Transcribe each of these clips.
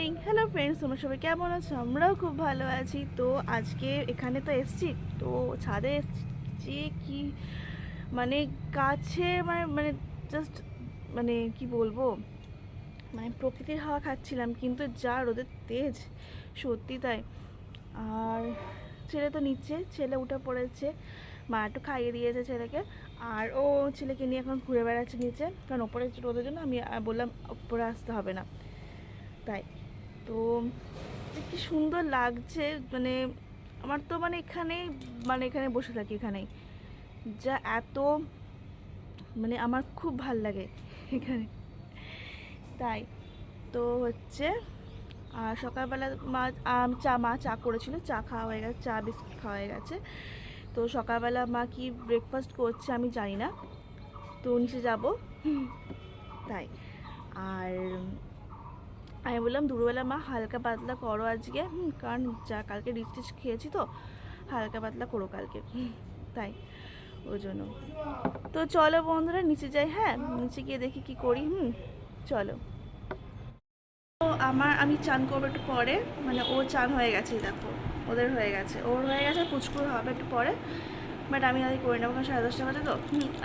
Morning hello friends তোমরা সবাই কেমন আছো? আমরাও খুব ভালো আছি। তো আজকে এখানে তো এসছি। তো ছাদে এসছি কি মানে গাছে মানে মানে জাস্ট মানে কি বলব? মানে প্রকৃতির হাওয়া খাচ্ছিলাম, কিন্তু যা রোদের তেজ, সত্যি তাই। আর ছেলে তো নিচ্ছে, ছেলে উঠে পড়েছে। মা একটু খাইয়ে দিয়েছে ছেলেকে। আর ও ছেলেকে নিয়ে এখন ঘুরে বেড়াচ্ছে নিচে। কারণ ওপরে রোদের জন্য আমি বললাম ওপরে আসতে হবে না। তাই। তো কি সুন্দর লাগছে মানে আমার তো মানে এখানে মানে এখানে বসে থাকি এখানেই। যা এত মানে আমার খুব ভালো লাগে এখানে। তাই, তো হচ্ছে আর সকালবেলা মা চা মা চা করেছিল, চা খাওয়া হয়ে গেছে, চা, বিস্কুট খাওয়া হয়ে গেছে। তো সকালবেলা মা কি ব্রেকফাস্ট করছে আমি জানি না। তো নিচে যাব। তাই, আর আমি বললাম দুপুরবেলা মা হালকা পাতলা করো আজকে। হুম, কারণ যা কালকে রিচ খেয়েছি তো হালকা পাতলা করো কালকে। তাই ওই জন্য। তো চলো বন্ধুরা নিচে যাই হ্যাঁ? নিচে গিয়ে দেখি কি করি হুম চলো। তো আমার আমি চান করব একটু পরে মানে ও চান হয়ে গেছে দেখো ওদের হয়ে গেছে। ওর হয়ে গেছে পুচকুর হবে একটু পরে বাট আমি আগে করে নেব সাড়ে দশটা বাজে তো।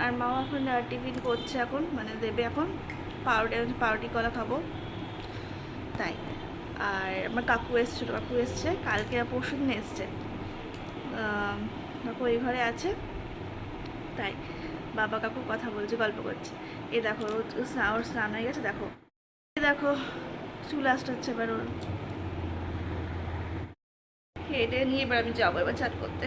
আর মাও এখন টিফিন করছে এখন মানে দেবে এখন। পাউরুটি পাউরুটি কলা খাব। তাই। আর আমার কাকু এসেছিল কাকু এসছে কালকে আর পরশু দিন এসছে কাকু এই ঘরে আছে তাই বাবা কাকু কথা বলছে গল্প করছে। এ দেখো ওর স্নান হয়ে গেছে দেখো। এ দেখো চুল আসতে এবার ওর। খেটে নিয়ে এবার আমি যাব এবার চান করতে।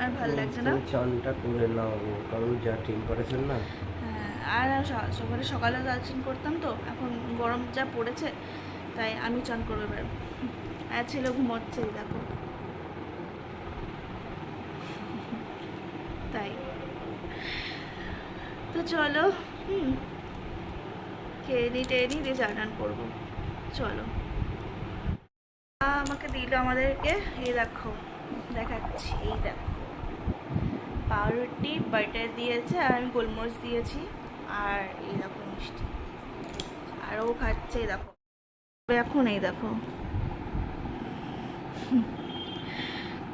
আর ভালো লাগছে না? চানটা করে নাও কারণ যা টেম্পারেচার না। হ্যাঁ, আর সকালে সকালে চান করতাম তো এখন গরম যা পড়েছে তাই আমি চান করব এবার আর ছেলে ঘুমোচ্ছে দেখো। তাই। তো চলো, হুম। খেয়ে নি টেয়ে দিয়ে চান করব। চলো। আমাকে দিল আমাদেরকে, এই দেখো, দেখাচ্ছি, এই দেখো। পাউরুটি, বাটার দিয়েছে, আর আমি গোলমরিচ দিয়েছি, আর এই দেখো মিষ্টি। আর ও খাচ্ছে, এই দেখো। এখন এই দেখো।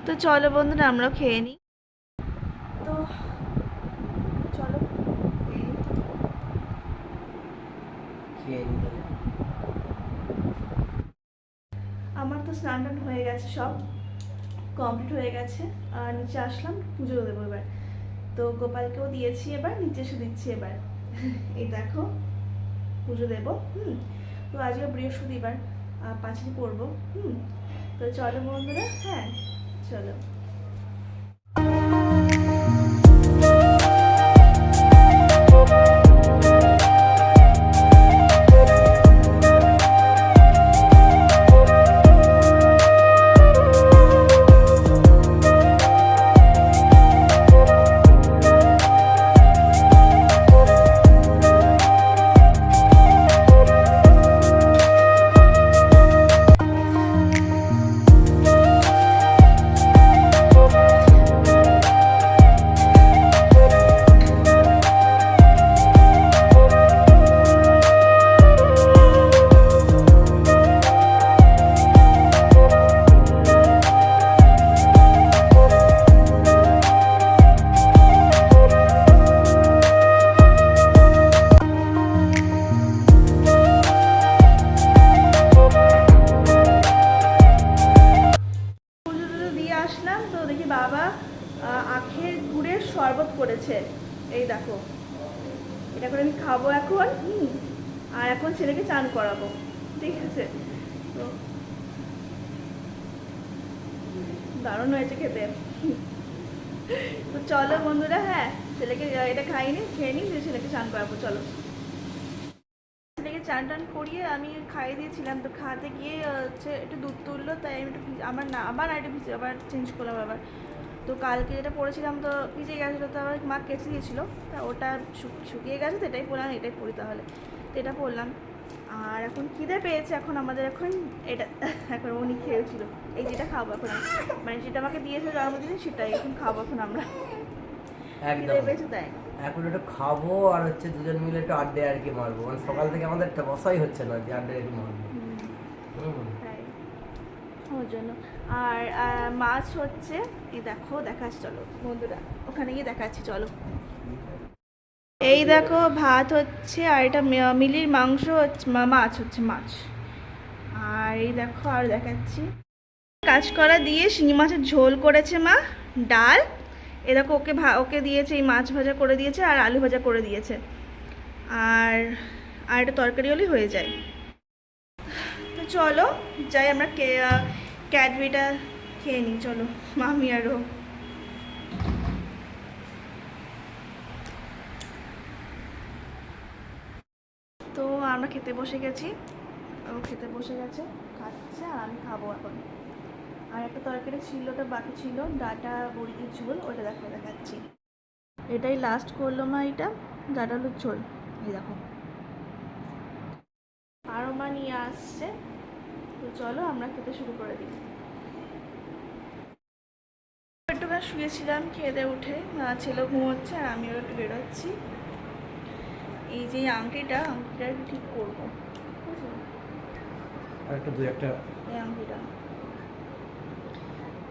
তো চলো বন্ধুরা আমরা খেয়ে নিই তো চলো। আমার তো স্নান টান হয়ে গেছে সব। কমপ্লিট হয়ে গেছে। আর নিচে আসলাম পুজো দেবো এবার। তো গোপালকেও দিয়েছি এবার নিচে এসে দিচ্ছি এবার। এই দেখো পুজো দেবো হুম। তো আজকে বৃহস্পতিবার পাঁচটি করব হুম? তো চলো বন্ধুরা হ্যাঁ চলো। চান করাবো। ঠিক আছে? তো দারুণ হয়েছে খেতে। তো চলো বন্ধুরা হ্যাঁ ছেলেকে এটা খাইনি, খেয়ে নিই ছেলেকে চান করাবো, চলো। ছেলেকে চান টান করিয়ে আমি খাইয়ে দিয়েছিলাম, তো খাতে গিয়ে হচ্ছে একটু দুধ তুললো, তাই আমি একটু আমার না আবার একটা ভিজে, আবার চেঞ্জ করলাম আবার। তো কালকে যেটা পরেছিলাম তো ভিজে গেছিল, তো আবার মা কেচে দিয়েছিলো, তা ওটা শুকিয়ে গেছে, তো এটাই পরে আমি এটাই পরি তাহলে। তো এটা করলাম আর এখন খিদে পেয়েছে এখন আমাদের এখন এটা এখন উনি খেয়েছিল। এই যেটা খাব এখন মানে যেটা আমাকে দিয়েছে জন্মদিনে সেটাই এখন খাব এখন আমরা। খিদে পেয়েছে তাই। এখন একটু খাব আর হচ্ছে দুজন মিলে একটু আড্ডে আর কি মারবো। মানে সকাল থেকে আমাদের একটা বসাই হচ্ছে না যে আড্ডে আর কি মারবো। ওর জন্য। আর মাছ হচ্ছে এই দেখো দেখাচ্ছি চলো বন্ধুরা। ওখানে গিয়ে দেখাচ্ছি চলো। এই দেখো, ভাত হচ্ছে আর এটা মিলির মাংস হচ্ছে মাছ হচ্ছে, মাছ। আর এই দেখো, আর দেখাচ্ছি। কাজ করা দিয়ে শিঙি মাছের ঝোল করেছে মা, ডাল। এ দেখো, ওকে ওকে দিয়েছে, এই মাছ ভাজা করে দিয়েছে আর আলু ভাজা করে দিয়েছে। আর আর একটা তরকারি হলেই হয়ে যায়। তো চলো, যাই আমরা কে, ক্যাডবেরিটা খেয়ে নিই, চলো। মামি তো আমরা খেতে বসে গেছি। ও খেতে বসে গেছে, খাচ্ছে আর আমি খাব এখন। আর একটা তরকারি ছিল, ওটা বাকি ছিল, ডাটা, মুরগির ঝোল ওটা দেখো দেখাচ্ছি। এটাই লাস্ট করল মা এটা, ডাটা আলুর ঝোল। এই দেখো। আরও মা নিয়ে আসছে। তো চলো আমরা খেতে শুরু করে দিই। একটুখানি শুয়েছিলাম, খেয়ে দিয়ে উঠে ছেলে ঘুমোচ্ছে আর আমিও একটু বেরোচ্ছি। এই যে আংটিটা আংটিটা ঠিক করব। একটু দু একটা। এই আংটিটা।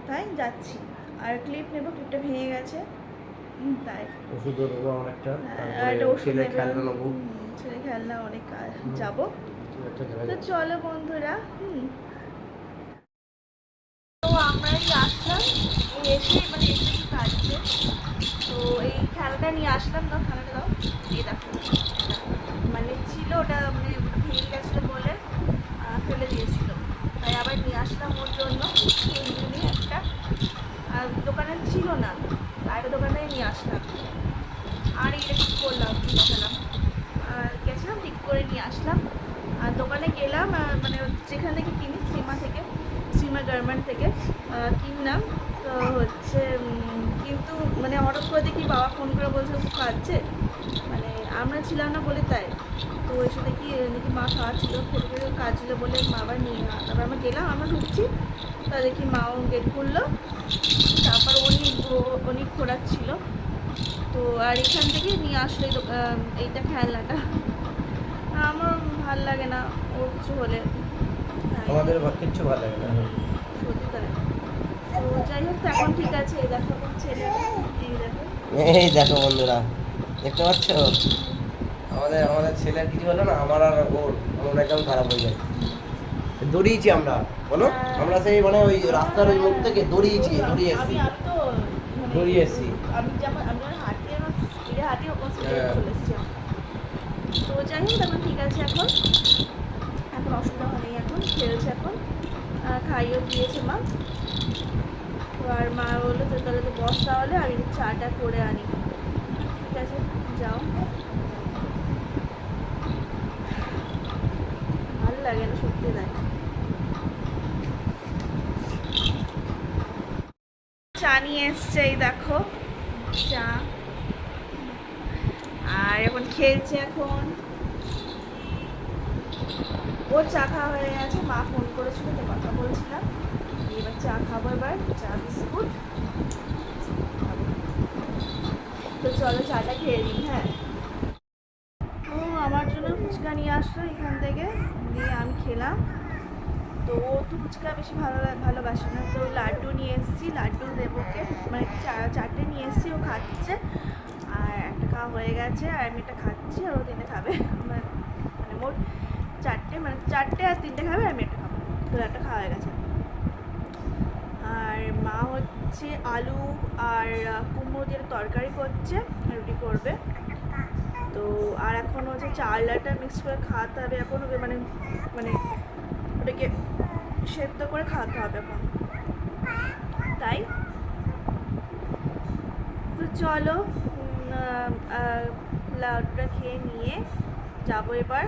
তাই যাচ্ছি। আর ক্লিপ নেব ক্লিপটা ভেঙে গেছে। তাই। ওষুধ নেব আর একটা ওষুধ ছেলে নেবে। খেলনা নেব। ছেলে খেলনা অনেক কাজ। যাব। তো চলো বন্ধুরা হুম। তো আমরা এই আসলাম এসে মানে এসে কি কাজছে? তো এই খেলাটা নিয়ে আসলাম না খেলাটা দাও এই দেখো মানে ছিল ওটা মানে ভেঙে গেছিল বলে আহ, ফেলে দিয়েছিল তাই আবার নিয়ে আসলাম ওর জন্য এই জন্যই একটা আর দোকানে ছিল না আর দোকানে নিয়ে আসলাম আর এটা ঠিক করলাম দেখালাম আর গেছিলাম ঠিক করে নিয়ে আসলাম আর দোকানে গেলাম আর মানে যেখান থেকে কিনি সীমা থেকে সীমা গার্মেন্ট থেকে। কিনলাম তো হচ্ছে কিন্তু মানে হঠাৎ করে দেখি বাবা ফোন করে বলছে কাঁদছে মানে আমরা ছিলাম না বলে তাই। তো এসে দেখি নাকি মা খাওয়াচ্ছিল, খেতে খেতে কাঁদছিল বলে মা আবার নিয়ে তারপর আমরা গেলাম, আমরা ঢুকছি। তা দেখি মাও গেট খুললো। তারপর উনি উনি ঘোরাচ্ছিল তো আর এখান থেকে নিয়ে আসলো এইটা খেলনাটা। আমার ভালো লাগে না, ও কিছু হলে। আমাদের কিচ্ছু ভালো লাগে না। এই দেখো বন্ধুরা দেখতে পাচ্ছ? আমাদের আমাদের ছেলের কিছু হলো না আমার আর ওর মন একদম খারাপ হয়ে যায়। দৌড়িয়েছি আমরা বলো? হ্যাঁ। আমরা সেই মানে ওই রাস্তার ওই মুখ থেকে দৌড়িয়েছি দৌড়িয়ে এসেছি। মানে দৌড়িয়ে এসেছি। আমি যেমন আমি যখন হাঁটি আমার স্পিডে হাঁটি ওরকম স্পিডে হ্যাঁ। চলে এসেছি। তো যাই হোক ঠিক আছে এখন অসুবিধা হয়নি এখন, খেলছে এখন। খাইয়েও দিয়েছে মা। তো আর মা বলল, তো তাহলে তো বস তাহলে আমি চাটা করে আনি। ঠিক আছে, যাও। ভালো লাগে না সত্যি তাই। চা নিয়ে এসছে, এই দেখো। চা। আর এখন খেলছে এখন। ওর চা খাওয়া হয়ে গেছে, মা ফোন করেছিল, তো কথা বলছিলাম। এবার চা খাব এবার, চা, বিস্কুট। তো চলো চাটা খেয়ে নিই হ্যাঁ। ও আমার জন্য ফুচকা নিয়ে আসলো এখান থেকে দিয়ে আমি খেলাম। তো ও তো ফুচকা বেশি ভালো ভালোবাসে না, তো লাড্ডু নিয়ে এসেছি, লাড্ডু দেবোকে মানে চারটে নিয়ে এসেছি, ও খাচ্ছে। আর একটা খাওয়া হয়ে গেছে, আর আমি একটা খাচ্ছি, আর ও তিনটে খাবে। মানে মোট চারটে মানে চারটে আর তিনটে খাবে আমি একটা খাব। তো একটা খাওয়া হয়ে গেছে। আর মা হচ্ছে আলু আর কুমড়ো দিয়ে তরকারি করছে, রুটি করবে। তো আর এখন হচ্ছে চালটা মিক্স করে খাওয়াতে হবে এখন ওকে মানে মানে ওটাকে সেদ্ধ করে খাওয়াতে হবে এখন। তাই? তো চলো লাউটা খেয়ে নিয়ে যাব এবার।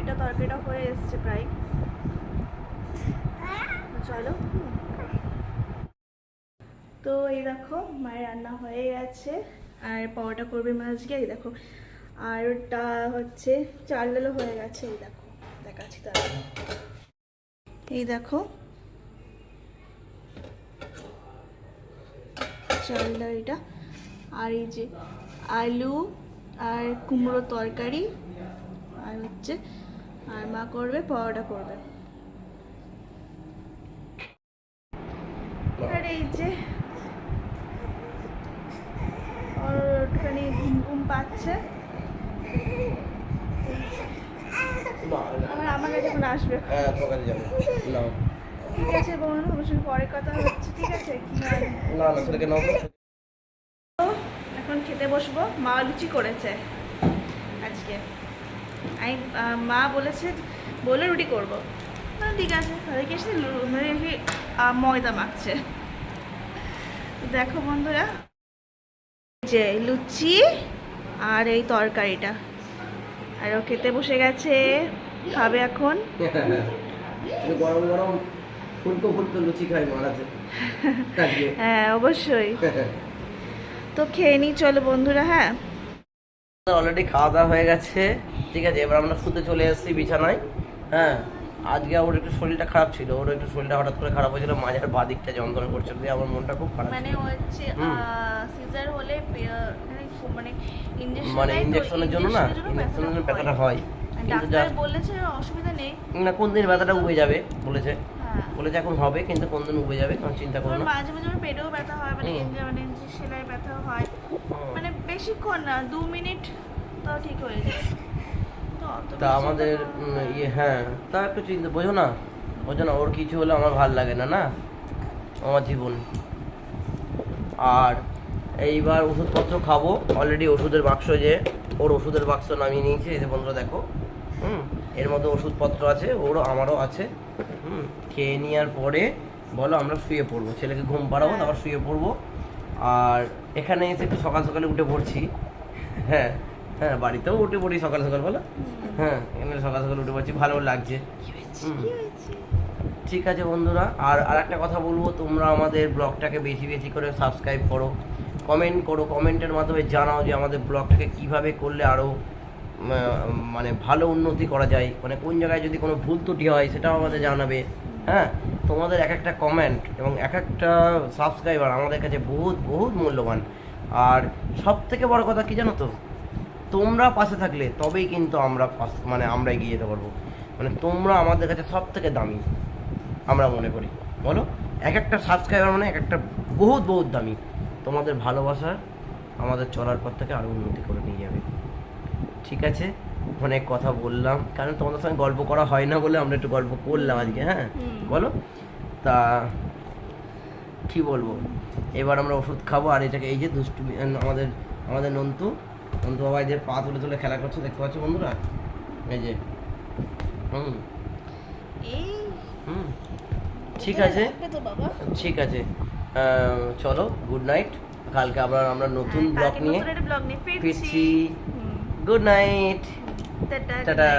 এটা তরকারিটা হয়ে এসছে প্রায়। চলো। তো এই দেখো, মায়ের রান্না হয়ে গেছে। আর পরোটা করবে মা আজকে এই দেখো। আর ওটা হচ্ছে চাল ডালও হয়ে গেছে, এই দেখো। দেখাচ্ছি তাহলে। এই দেখো। চাল ডাল এটা আর এই যে আলু আর কুমড়ো তরকারি। আর হচ্ছে আর মা করবে পরোটা করবে। আর এই যে ওখানে ঘুম ঘুম পাচ্ছে। আমার কাছে এখন আসবে। হ্যাঁ ঠিক আছে বন্ধু তোমার সঙ্গে পরে কথা হচ্ছে ঠিক আছে? এখন খেতে বসবো। মা লুচি করেছে আজকে। আমি মা বলেছে বলে রুটি করব। ঠিক আছে। তাহলে কি এসে মানে ময়দা মাখছে। দেখো বন্ধুরা যে লুচি আর এই তরকারিটা। আর ও খেতে বসে গেছে খাবে এখন। গরম গরম ফুলকো ফুলকো লুচি খাই মারাতে হ্যাঁ অবশ্যই। তো খেয়ে নিই চলো বন্ধুরা হ্যাঁ? অলরেডি খাওয়া দাওয়া হয়ে গেছে। ঠিক আছে এবার আমরা শুতে চলে এসেছি বিছানায়। হ্যাঁ আজকে ওর একটু শরীরটা খারাপ ছিল। ওর একটু শরীরটা হঠাৎ করে খারাপ হয়েছিল মাঝের বা দিকটা যন্ত্রণা করছিল। দিয়ে আমার মনটা খুব খারাপ মানে। হচ্ছে সিজার হলে এখানে খুব মানে ইনজেকশন মানে ইঞ্জেকশনের জন্য না? ইঞ্জেকশনের জন্য ব্যথাটা হয়। ডাক্তার বলেছে অসুবিধা নেই। না কোন দিন ব্যথাটা উবে যাবে বলেছে। বলেছে এখন হবে কিন্তু কোন দিন উবে যাবে কারণ চিন্তা করো না। মাঝে মাঝে আমার পেটেও ব্যথা হয় মানে মানে যে সেলাই ব্যথা হয়। মানে বেশিক্ষণ না দু মিনিট তাও ঠিক হয়ে যায়। তো তা আমাদের তো- ইয়ে হ্যাঁ তা একটু চিন্তা বোঝো না বোঝো না ওর কিছু হলে আমার ভালো লাগে না না? আমার জীবন। আর এইবার ওষুধপত্র খাব অলরেডি ওষুধের বাক্স যে ওর ওষুধের বাক্স নামিয়ে নিয়েছে এই যে বন্ধুরা দেখো হুম এর মধ্যে ওষুধপত্র আছে ওরও আমারও আছে। হুম খেয়ে নেওয়ার পরে বলো আমরা শুয়ে পড়ব। ছেলেকে ঘুম পাড়াবো তারপর শুয়ে পড়ব। আর এখানে এসে একটু সকাল সকালে উঠে পড়ছি। হ্যাঁ হ্যাঁ বাড়িতেও উঠে পড়ি সকাল সকাল বলো। হ্যাঁ এখানে সকাল সকাল উঠে পড়ছি ভালো লাগছে। ঠিক আছে বন্ধুরা আর আর একটা কথা বলব তোমরা আমাদের ব্লগটাকে বেশি বেশি করে সাবস্ক্রাইব করো কমেন্ট করো কমেন্টের মাধ্যমে জানাও যে আমাদের ব্লগটাকে কীভাবে করলে আরও মানে ভালো উন্নতি করা যায়। মানে কোন জায়গায় যদি কোনো ভুল ত্রুটি হয়, সেটাও আমাদের জানাবে। হ্যাঁ? তোমাদের এক একটা কমেন্ট এবং এক একটা সাবস্ক্রাইবার আমাদের কাছে বহুত বহুত মূল্যবান। আর সব থেকে বড় কথা কি জানো তো? তোমরা পাশে থাকলে তবেই কিন্তু আমরা মানে আমরা এগিয়ে যেতে পারব। মানে তোমরা আমাদের কাছে সব থেকে দামি, আমরা মনে করি। বলো? এক একটা সাবস্ক্রাইবার মানে এক একটা বহুত বহুত দামি। তোমাদের ভালোবাসা আমাদের চলার পর থেকে আরও উন্নতি করে নিয়ে যাবে। ঠিক আছে? অনেক কথা বললাম। কারণ তোমাদের সঙ্গে গল্প করা হয় না বলে আমরা একটু গল্প করলাম আজকে হ্যাঁ? বলো। তা কি বলব? এবার আমরা ওষুধ খাব আর এটাকে এই যে দুষ্টু আমাদের আমাদের নন্তু। নন্তু বাবা যে পা তুলে তুলে খেলা করছে দেখতে পাচ্ছ বন্ধুরা? এই যে। হুম। হুম। ঠিক আছে। বাবা। ঠিক আছে। চলো গুড নাইট। কালকে আবার আমরা নতুন হ্যাঁ, ব্লগ নিয়ে ফিরছি। Good night tata